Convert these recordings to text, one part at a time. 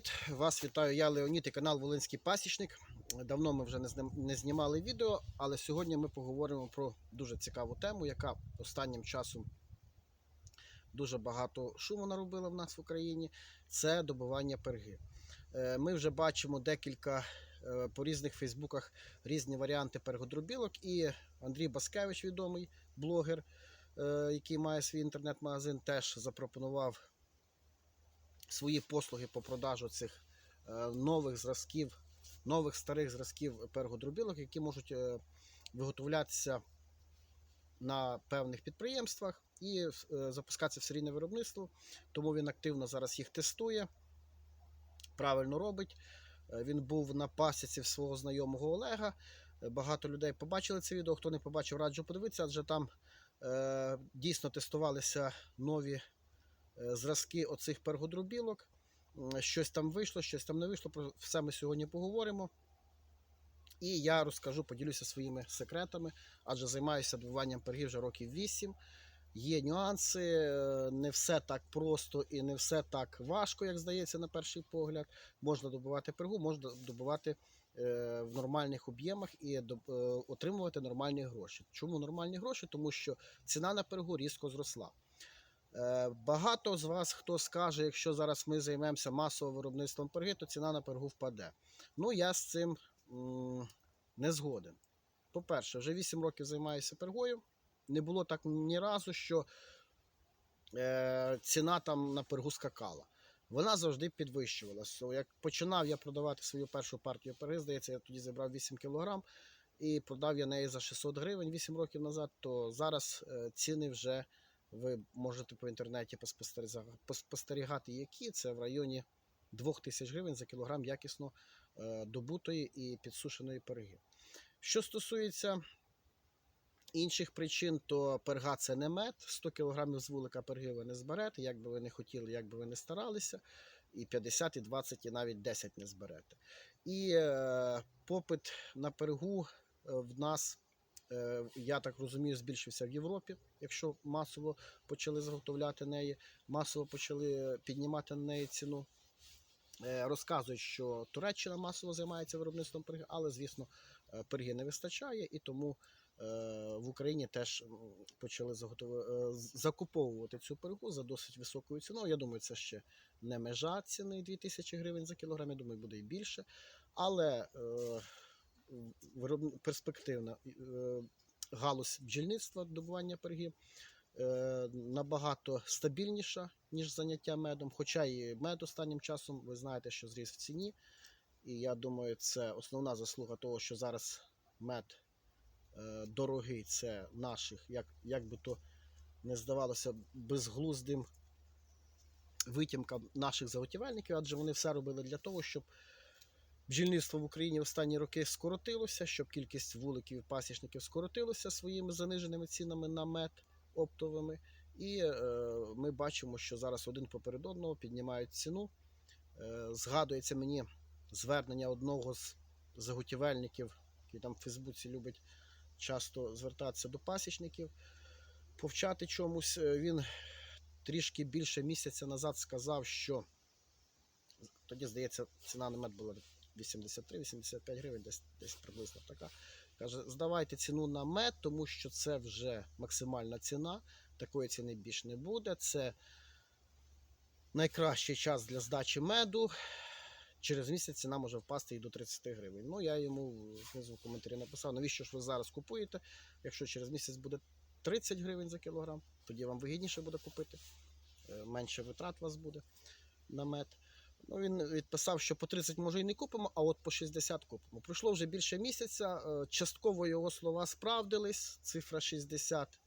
Привіт! Вас вітаю я Леонід і канал Волинський Пасічник. Давно ми вже не знімали відео, але сьогодні ми поговоримо про дуже цікаву тему, яка останнім часом дуже багато шуму наробила в нас в Україні. Це добування перги. Е, Ми вже бачимо декілька е, по різних фейсбуках різні варіанти пергодробілок. І Андрій Баскевич, відомий блогер, е, який має свій інтернет-магазин, теж запропонував свої послуги по продажу цих е, нових зразків, нових старих зразків пергодробілок, які можуть е, виготовлятися на певних підприємствах і е, запускатися в серійне виробництво. Тому він активно зараз їх тестує, правильно робить. Він був на пасіці свого знайомого Олега. Багато людей побачили це відео. Хто не побачив, раджу подивитися, адже там е, дійсно тестувалися нові зразки оцих пергодробілок. Щось там вийшло, щось там не вийшло. Про все ми сьогодні поговоримо. І я розкажу, поділюся своїми секретами, адже займаюся добуванням пергів вже років 8. Є нюанси, е, не все так просто і не все так важко, як здається, на перший погляд. Можна добувати пергу, можна добувати е, в нормальних об'ємах і е, отримувати нормальні гроші. Чому нормальні гроші? Тому що ціна на пергу різко зросла. Е, Багато з вас хто скаже, якщо зараз ми займемося масовим виробництвом перги, то ціна на пергу впаде. Ну, я з цим не згоден. По-перше, вже 8 років займаюся пергою. Не було так ні разу, що е, ціна там на пергу скакала. Вона завжди підвищувалася. Як починав я продавати свою першу партію перги, здається, я тоді зібрав 8 кг і продав я неї за 600 гривень 8 років назад, то зараз е, ціни вже ви можете по інтернеті поспостерігати, які це в районі 2000 гривень за кілограм якісно е, добутої і підсушеної перги. Що стосується інших причин, то перга це не мед. 100 кг з вулика перги ви не зберете, як би ви не хотіли, як би ви не старалися. І 50, і 20, і навіть 10 не зберете. І е, попит на пергу е, в нас, я так розумію, збільшився в Європі, якщо масово почали заготовляти неї, масово почали піднімати на неї ціну. Е, Розказують, що Туреччина масово займається виробництвом перги, але, звісно, е, не вистачає, і тому е, в Україні теж почали е, закуповувати цю пергу за досить високою ціною. Я думаю, це ще не межа ціни 2000 гривень за кілограм, я думаю, буде і більше. Але е. Перспективна е, галузь бджільництва добування перги е, набагато стабільніша, ніж заняття медом. Хоча і мед останнім часом, ви знаєте, що зріс в ціні. І я думаю, це основна заслуга того, що зараз мед е, дорогий, це наших, як, як би то не здавалося, безглуздим витімкам наших заготівельників, адже вони все робили для того, щоб бджільництво в Україні останні роки скоротилося, щоб кількість вуликів і пасічників скоротилося своїми заниженими цінами на мед оптовими. І е, ми бачимо, що зараз один поперед одного піднімають ціну. Е, згадується мені звернення одного з заготівельників, який там в Фейсбуці любить часто звертатися до пасічників, повчати чомусь. Е, Він трішки більше місяця назад сказав, що тоді, здається, ціна на мед була 83-85 гривень, десь, десь приблизно така. Каже, здавайте ціну на мед, тому що це вже максимальна ціна, такої ціни більш не буде. Це найкращий час для здачі меду. Через місяць ціна може впасти і до 30 гривень. Ну, я йому знизу в коментарі написав, навіщо ж ви зараз купуєте, якщо через місяць буде 30 гривень за кілограм, тоді вам вигідніше буде купити, е, менше витрат у вас буде на мед. Ну, він відписав, що по 30 може і не купимо, а от по 60 купимо. Пройшло вже більше місяця. е, Частково його слова справдились. Цифра 60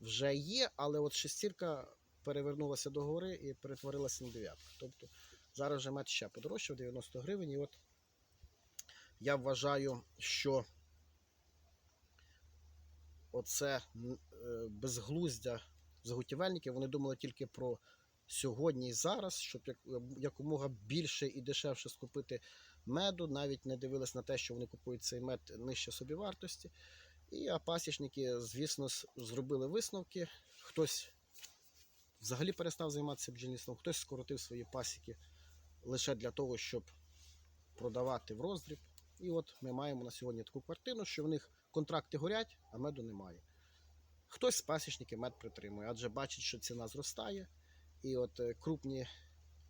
вже є, але от шестірка перевернулася до гори і перетворилася на дев'ятку. Тобто зараз вже мед ще подорожчав 90 гривень. І от я вважаю, що оце е, безглуздя заготівельників, вони думали тільки про сьогодні і зараз, щоб якомога більше і дешевше скупити меду, навіть не дивились на те, що вони купують цей мед нижче собівартості. І а пасічники, звісно, зробили висновки. Хтось взагалі перестав займатися бджільництвом, хтось скоротив свої пасіки лише для того, щоб продавати в роздріб. І от ми маємо на сьогодні таку картину, що в них контракти горять, а меду немає. Хтось з пасічників мед притримує, адже бачить, що ціна зростає. І от е, крупні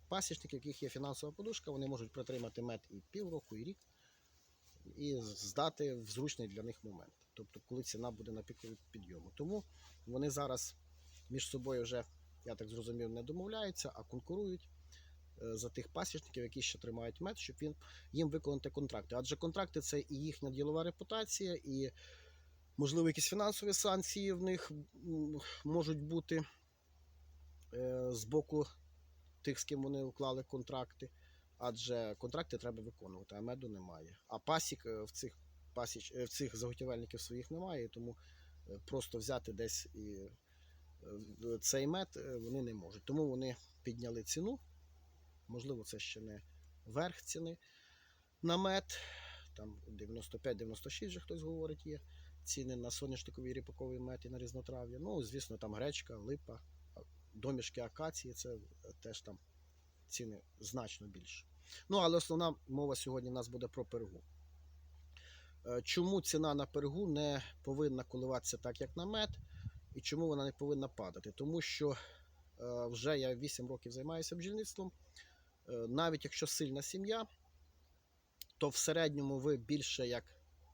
пасічники, в яких є фінансова подушка, вони можуть притримати мед і півроку, і рік, і здати в зручний для них момент. Тобто, коли ціна буде на піку підйому. Тому вони зараз між собою вже, я так зрозумів, не домовляються, а конкурують е, за тих пасічників, які ще тримають мед, щоб він їм виконати контракти. Адже контракти це і їхня ділова репутація, і можливо якісь фінансові санкції в них можуть бути з боку тих, з ким вони уклали контракти. Адже контракти треба виконувати, а меду немає. А пасік е, в цих пасіч, е, в цих заготівельників своїх немає, тому е, просто взяти десь і е, цей мед е, вони не можуть. Тому вони підняли ціну. Можливо, це ще не верх ціни на мед. Там 95-96 вже хтось говорить є. Ціни на соняшниковий ріпаковий мед і на різнотрав'я. Ну, звісно, там гречка, липа, домішки акації, це теж там ціни значно більше. Ну, але основна мова сьогодні в нас буде про пергу. Е, Чому ціна на пергу не повинна коливатися так, як на мед, і чому вона не повинна падати? Тому що е, вже я 8 років займаюся бджільництвом. Е, Навіть якщо сильна сім'я, то в середньому ви більше як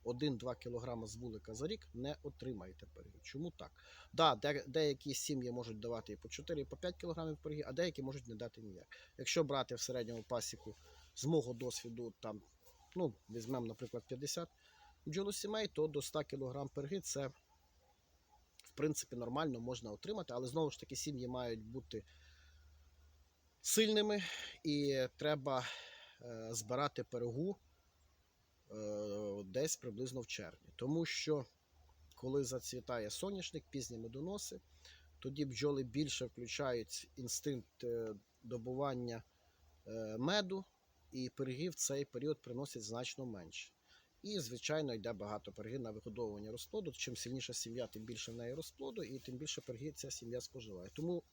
1-2 кг з вулика за рік не отримаєте пироги. Чому так? Да, де, деякі сім'ї можуть давати і по 4, і по 5 кг пироги, а деякі можуть не дати ніяк. Якщо брати в середньому пасіку з мого досвіду, там, ну, візьмемо, наприклад, 50 бджолосімей, то до 100 кг пироги це в принципі нормально можна отримати, але знову ж таки сім'ї мають бути сильними і треба е, збирати пирогу десь приблизно в червні. Тому що коли зацвітає соняшник, пізні медоноси, тоді бджоли більше включають інстинкт е, добування е, меду, і пироги в цей період приносять значно менше. І, звичайно, йде багато пирогів на вигодовування розплоду. Чим сильніша сім'я, тим більше в неї розплоду, і тим більше пирогів ця сім'я споживає. Тому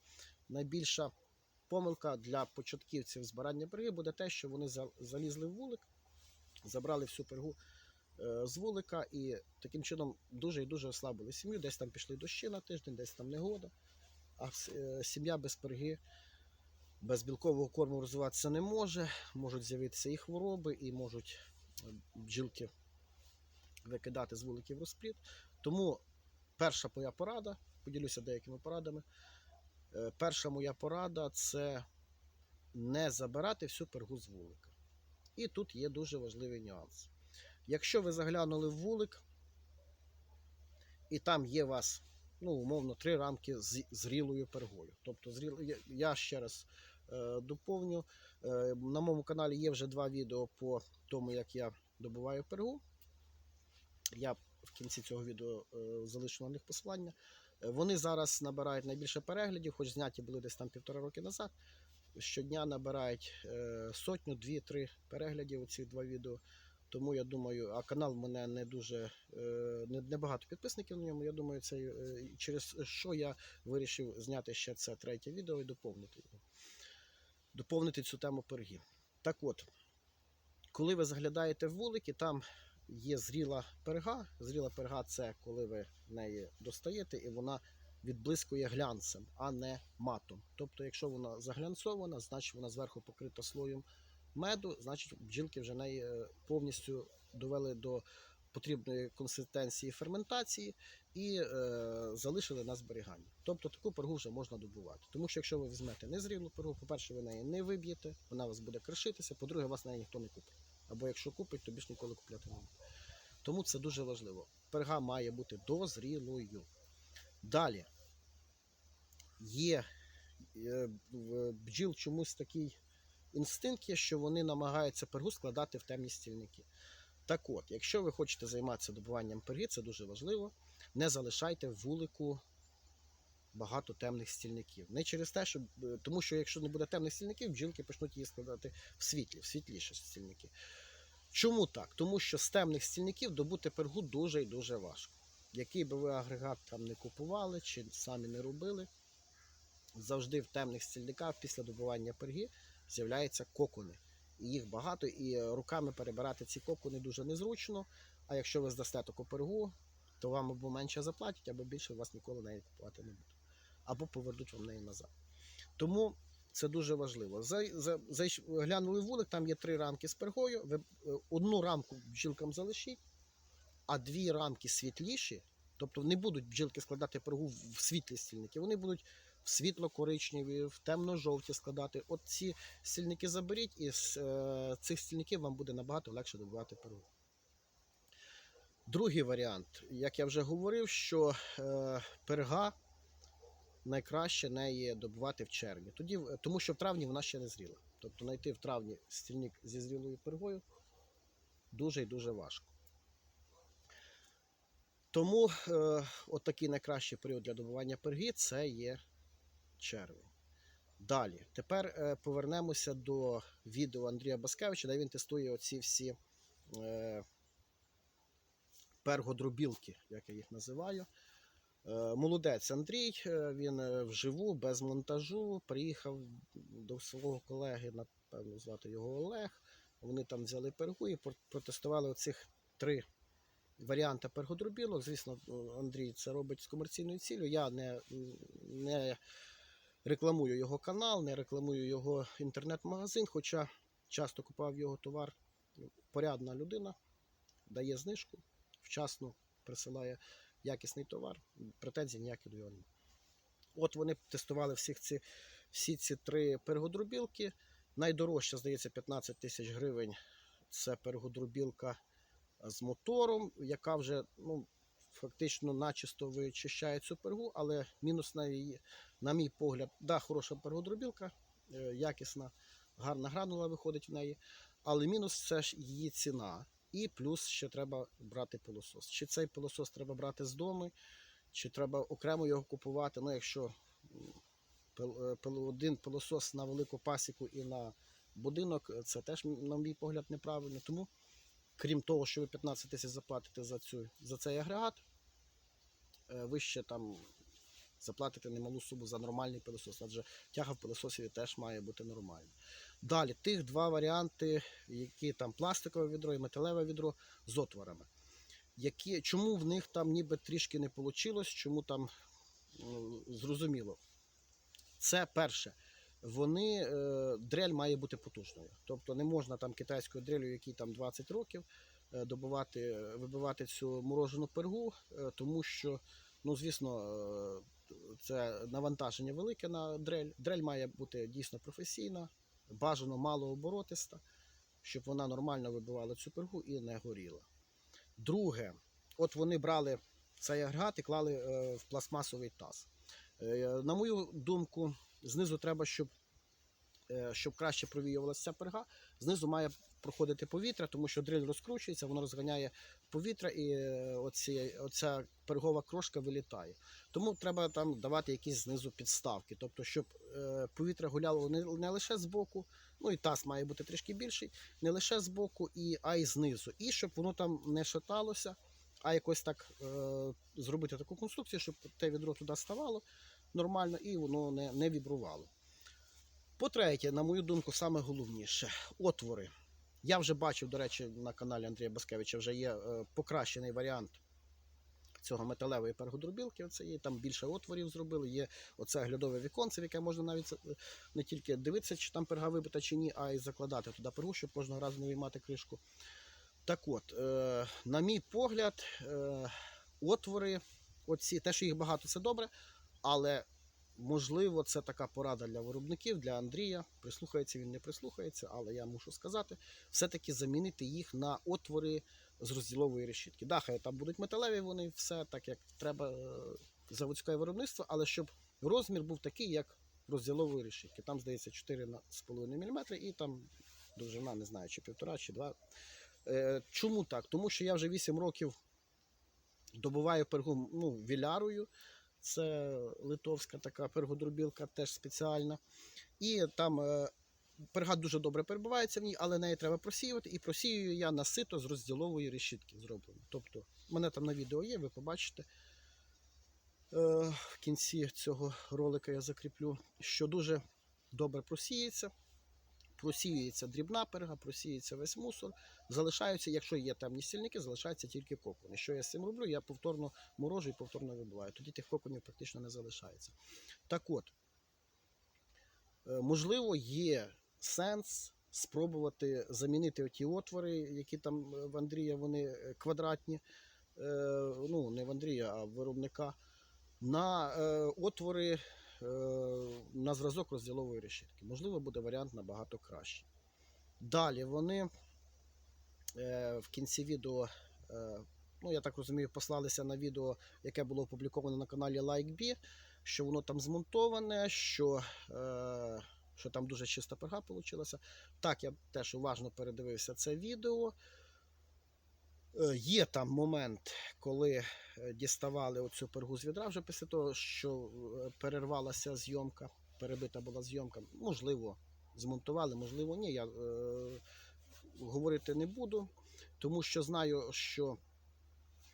найбільша помилка для початківців збирання пирогів буде те, що вони за- залізли в вулик, забрали всю пергу е, з вулика і таким чином дуже і дуже ослабили сім'ю. Десь там пішли дощі на тиждень, десь там негода. А е, сім'я без перги, без білкового корму розвиватися не може. Можуть з'явитися і хвороби, і можуть е, бджілки викидати з вуликів розплід. Тому перша моя порада, поділюся деякими порадами. Перша моя порада це не забирати всю пергу з вулика. І тут є дуже важливий нюанс. Якщо ви заглянули в вулик, і там є у вас, ну, умовно, три рамки з зрілою пергою. Тобто, я- ще раз е, доповню. Е, на моєму каналі є вже два відео по тому, як я добуваю пергу. Я в кінці цього відео е, залишу на них посилання. Вони зараз набирають найбільше переглядів, хоч зняті були десь там півтора роки назад. Щодня набирають е, сотню, дві-три переглядів ці два відео. Тому я думаю, а канал в мене не дуже е, не, не підписників на ньому. Я думаю, це е, через що я вирішив зняти ще це третє відео і доповнити його. Доповнити цю тему пирогів. Так от, коли ви заглядаєте в вулики, там є зріла перга. Зріла перга це коли ви неї достаєте і вона відблискує глянцем, а не матом. Тобто, якщо вона заглянцована, значить вона зверху покрита слоєм меду, значить бджілки вже неї е, повністю довели до потрібної консистенції ферментації і е, залишили на зберіганні. Тобто таку пергу вже можна добувати. Тому що якщо ви візьмете незрілу пергу, по-перше, ви неї не виб'єте, вона вас буде кришитися, по-друге, вас неї ніхто не купить. Або якщо купить, то більш ніколи купляти не буде. Тому це дуже важливо. Перга має бути дозрілою. Далі є е, бджіл чомусь такий інстинкт є, що вони намагаються пергу складати в темні стільники. Так от, якщо ви хочете займатися добуванням перги, це дуже важливо. Не залишайте вулику багато темних стільників. Не через те, що, е, тому що якщо не буде темних стільників, бджілки почнуть її складати в світлі, в світліші стільники. Чому так? Тому що з темних стільників добути пергу дуже і дуже важко. Який би ви агрегат там не купували чи самі не робили, завжди в темних стільниках після добування перги з'являються кокони. І їх багато, і руками перебирати ці кокони дуже незручно. А якщо ви здасте таку пергу, то вам або менше заплатять, або більше вас ніколи неї купувати не будуть. Або повернуть вам неї назад. Тому це дуже важливо. За, за, зайш- глянули вулик, там є три рамки з пергою. Ви е, одну рамку бджілкам залишіть, а дві рамки світліші, тобто не будуть бджілки складати пергу в світлі стільники, вони будуть в світло-коричневі, в темно-жовті складати. От ці стільники заберіть, і з е, цих стільників вам буде набагато легше добувати пергу. Другий варіант, як я вже говорив, що е, перга найкраще неї добувати в червні. Тоді, тому що в травні вона ще не зріла. Тобто знайти в травні стільник зі зрілою пергою дуже і дуже важко. Тому е, от такий найкращий період для добування перги це є червень. Далі, тепер е, повернемося до відео Андрія Баскевича, де він тестує оці всі е, пергодробілки, як я їх називаю. Е, Молодець Андрій, е, він е, вживу, без монтажу, приїхав до свого колеги, напевно, звати його Олег. Вони там взяли пергу і протестували оцих три варіанти пергодробілок. Звісно, е, Андрій це робить з комерційною цілею. Я не, не рекламую його канал, не рекламую його інтернет-магазин, хоча часто купував його товар. Порядна людина, дає знижку, вчасно присилає якісний товар, претензій ніяких до нього немає. От вони тестували всіх ці, всі ці три пергодробілки. Найдорожча, здається, 15 тисяч гривень. Це пергодробілка з мотором, яка вже ну, фактично начисто вичищає цю пергу, але мінус на її, на мій погляд, да, хороша пергодробілка, е, якісна, гарна гранула виходить в неї. Але мінус це ж її ціна. І плюс ще треба брати пилосос. Чи цей пилосос треба брати з дому, чи треба окремо його купувати. Ну, якщо е, один пилосос на велику пасіку і на будинок, це теж, на мій погляд, неправильно. Тому, крім того, що ви 15 тисяч заплатите за, цю, за цей агрегат, е, ви ще там заплатите немалу суму за нормальний пилосос, адже тяга в пилососі теж має бути нормальна. Далі, тих два варіанти, які там пластикове відро і металеве відро з отворами. Які, чому в них там ніби трішки не вийшло, чому там ну, зрозуміло. Це перше. Вони, е, дрель має бути потужною. Тобто не можна там китайською дрелю, якій там 20 років, е, добувати, вибивати цю морожену пергу, е, тому що, ну, звісно, це навантаження велике на дрель. Дрель має бути дійсно професійна, бажано малооборотиста, щоб вона нормально вибивала цю пергу і не горіла. Друге, от вони брали цей агрегат і клали в пластмасовий таз. На мою думку, знизу треба, щоб, е, щоб краще провіювалася ця перга. Знизу має проходити повітря, тому що дриль розкручується, воно розганяє повітря і е, оці, оця пергова крошка вилітає. Тому треба там давати якісь знизу підставки, тобто, щоб е, повітря гуляло не, не лише з боку, ну і таз має бути трішки більший, не лише з боку, і, а й знизу. І щоб воно там не шаталося, а якось так е, зробити таку конструкцію, щоб те відро туди ставало нормально і воно не, не вібрувало. По-третє, на мою думку, саме головніше отвори. Я вже бачив, до речі, на каналі Андрія Баскевича вже є е, покращений варіант цього металевої пергодробілки. Оце є там більше отворів зробили. Є оце глядове віконце, в яке можна навіть е, не тільки дивитися, чи там перга вибита чи ні, а й закладати туди пергу, щоб кожного разу не виймати кришку. Так от, е, на мій погляд, отвори, оці, те, що їх багато, це добре, але можливо, це така порада для виробників, для Андрія. Прислухається він не прислухається, але я мушу сказати, все-таки замінити їх на отвори з розділової решітки. Да, хай там будуть металеві, вони все так, як треба е, заводське виробництво, але щоб розмір був такий, як розділової решітки. Там, здається, 4,5 мм і там довжина, не знаю, чи півтора, чи два. Е, Чому так? Тому що я вже 8 років добуваю пергу ну, вілярою. Це литовська така пергодробілка, теж спеціальна. І там е, перга дуже добре перебувається в ній, але неї треба просіювати. І просіюю я на сито з розділової решітки зроблено. Тобто, мене там на відео є, ви побачите. Е, в кінці цього ролика я закріплю, що дуже добре просіється. Просіюється дрібна перга, просіюється весь мусор. Залишаються, якщо є темні стільники, залишаються тільки кокони. Що я з цим роблю? Я повторно морожу і повторно вибиваю. Тоді тих коконів практично не залишається. Так от, е, можливо, є сенс спробувати замінити оті отвори, які там е, в Андрія вони е, квадратні. Ну, не в Андрія, а в виробника, на отвори на зразок розділової решітки. Можливо, буде варіант набагато кращий. Далі вони е, в кінці відео, е, ну я так розумію, послалися на відео, яке було опубліковано на каналі LikeBee, що воно там змонтоване, що, е, що там дуже чиста перга вийшла. Так, я теж уважно передивився це відео. Е, Є там момент, коли е, діставали оцю пергу з відра вже після того, що е, перервалася зйомка, перебита була зйомка. Можливо, змонтували, можливо, ні. Я е, говорити не буду, тому що знаю, що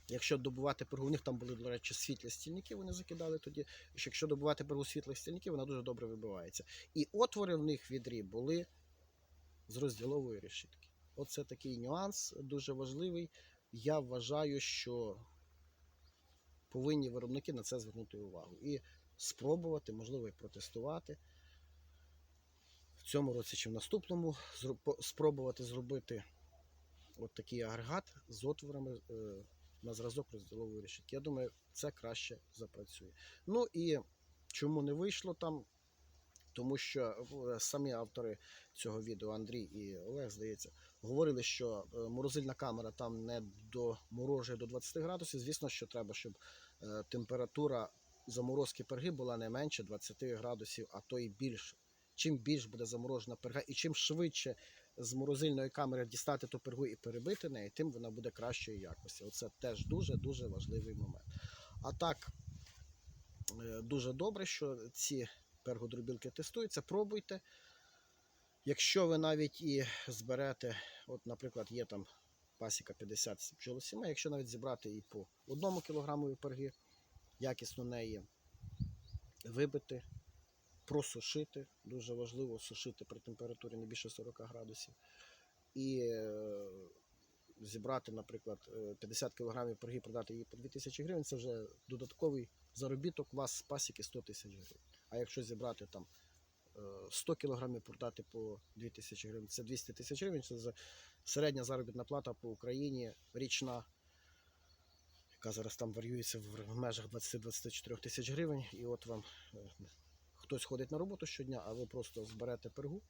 якщо добувати пергу, у них там були, до речі, світлі стільники, вони закидали тоді. Що якщо добувати пергу світлих стільників, вона дуже добре вибивається. І отвори в них відрі були з розділової решітки. Оце такий нюанс дуже важливий. Я вважаю, що повинні виробники на це звернути увагу і спробувати, можливо, і протестувати в цьому році чи в наступному, спробувати зробити от такий агрегат з отворами е, на зразок розділової решітки. Я думаю, це краще запрацює. Ну і чому не вийшло там? Тому що е, самі автори цього відео, Андрій і Олег, здається, говорили, що е, морозильна камера там не доморожує до 20 градусів. Звісно, що треба, щоб е, температура заморозки перги була не менше 20 градусів, а то і більше. Чим більш буде заморожена перга, і чим швидше з морозильної камери дістати ту пергу і перебити неї, тим вона буде кращої якості. Оце теж дуже дуже важливий момент. А так, е, дуже добре, що ці пергодробілки тестуються. Пробуйте. Якщо ви навіть і зберете, от, наприклад, є там пасіка 50 бджолосімей, якщо навіть зібрати і по одному кілограмові перги, якісно неї вибити, просушити, дуже важливо сушити при температурі не більше 40 градусів. І е, зібрати, наприклад, е, 50 кілограмів перги, продати її по 2000 гривень, це вже додатковий заробіток у вас з пасіки 100 тисяч гривень. А якщо зібрати там 100 кілограмів продати по 2000 гривень, це 200 тисяч гривень, це середня заробітна плата по Україні річна, яка зараз там варіюється в межах 20-24 тисяч гривень. І от вам е, хтось ходить на роботу щодня, а ви просто зберете пергу,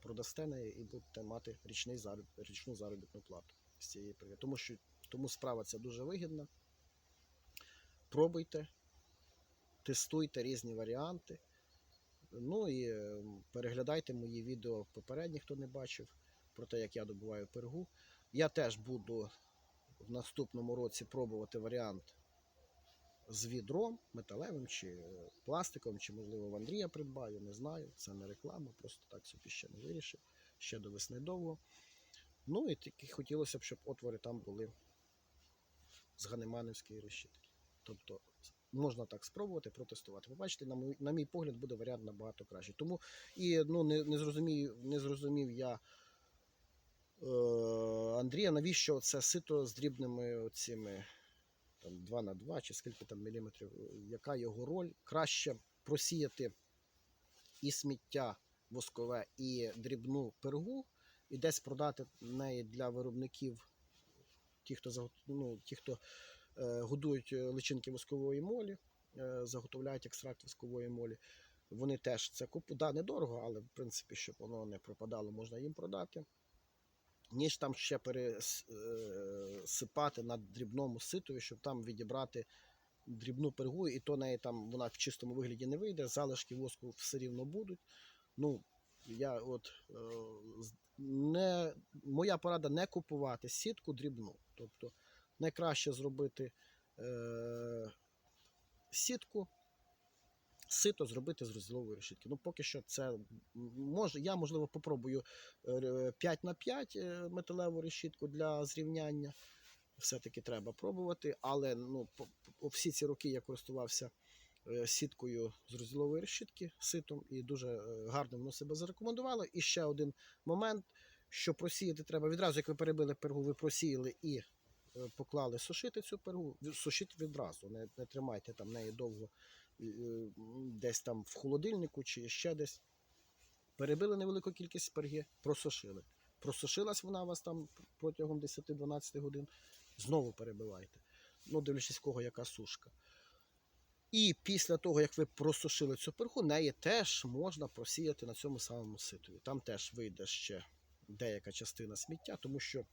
продасте неї і будете мати річний зароб, річну заробітну плату з цієї перги. Тому що тому справа ця дуже вигідна. Пробуйте, тестуйте різні варіанти. Ну і е, переглядайте мої відео попередні, хто не бачив, про те, як я добуваю пергу. Я теж буду в наступному році пробувати варіант з відром, металевим чи е, пластиком, чи, можливо, в Андрія придбаю, не знаю. Це не реклама, просто так собі ще не вирішив. Ще до весни довго. Ну і таки хотілося б, щоб отвори там були з ганеманівської решітки. Тобто можна так спробувати протестувати. Побачите, на мій, на мій погляд, буде варіант набагато кращий. Тому і ну, не, не, зрозумів, не зрозумів я е, Андрія, навіщо це сито з дрібними оціми там, 2 на 2 чи скільки там міліметрів, е, яка його роль? Краще просіяти і сміття воскове, і дрібну пергу, і десь продати неї для виробників, ті, хто, ну, ті, хто годують е, личинки воскової молі, е, заготовляють екстракт воскової молі. Вони теж це купують. Да, недорого, але в принципі, щоб воно не пропадало, можна їм продати. Ніж там ще пересипати на дрібному ситові, щоб там відібрати дрібну пергу, і то неї там вона в чистому вигляді не вийде, залишки воску все рівно будуть. Ну, я от е, не, моя порада не купувати сітку дрібну. Тобто найкраще зробити е, сітку, сито зробити з розділової решітки. Ну, поки що це може, я, можливо, попробую 5 на 5 металеву решітку для зрівняння. Все-таки треба пробувати, але ну, всі ці роки я користувався е, сіткою з розділової решітки ситом і дуже е, гарно воно себе зарекомендувало. І ще один момент, що просіяти треба відразу, як ви перебили пергу, ви просіяли і е, поклали сушити цю пергу, сушіть відразу, не, не тримайте там неї довго е, десь там в холодильнику чи ще десь. Перебили невелику кількість перги, просушили. Просушилась вона у вас там протягом 10-12 годин, знову перебивайте. Ну, дивлячись, кого яка сушка. І після того, як ви просушили цю пергу, неї теж можна просіяти на цьому самому ситові. Там теж вийде ще деяка частина сміття, тому що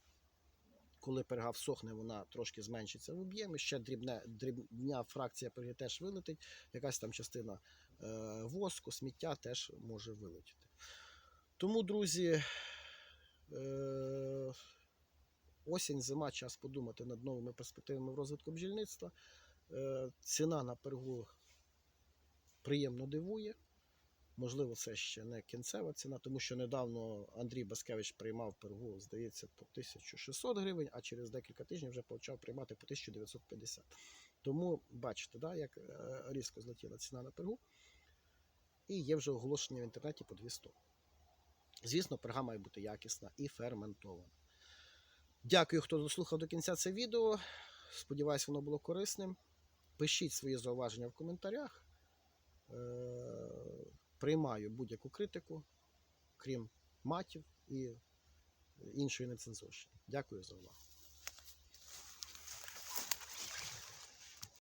коли перга всохне, вона трошки зменшиться в об'ємі, ще дрібне, дрібня фракція перги теж вилетить, якась там частина е, воску, сміття теж може вилетіти. Тому, друзі, е, осінь, зима, час подумати над новими перспективами в розвитку бджільництва. Е, ціна на пергу приємно дивує. Можливо, це ще не кінцева ціна, тому що недавно Андрій Баскевич приймав пергу, здається, по 1600 гривень, а через декілька тижнів вже почав приймати по 1950. Тому бачите, да, як е, різко злетіла ціна на пергу. І є вже оголошення в інтернеті по 200. Звісно, перга має бути якісна і ферментована. Дякую, хто дослухав до кінця це відео. Сподіваюсь, воно було корисним. Пишіть свої зауваження в коментарях. Приймаю будь-яку критику, крім матів і іншої нецензурщини. Дякую за увагу.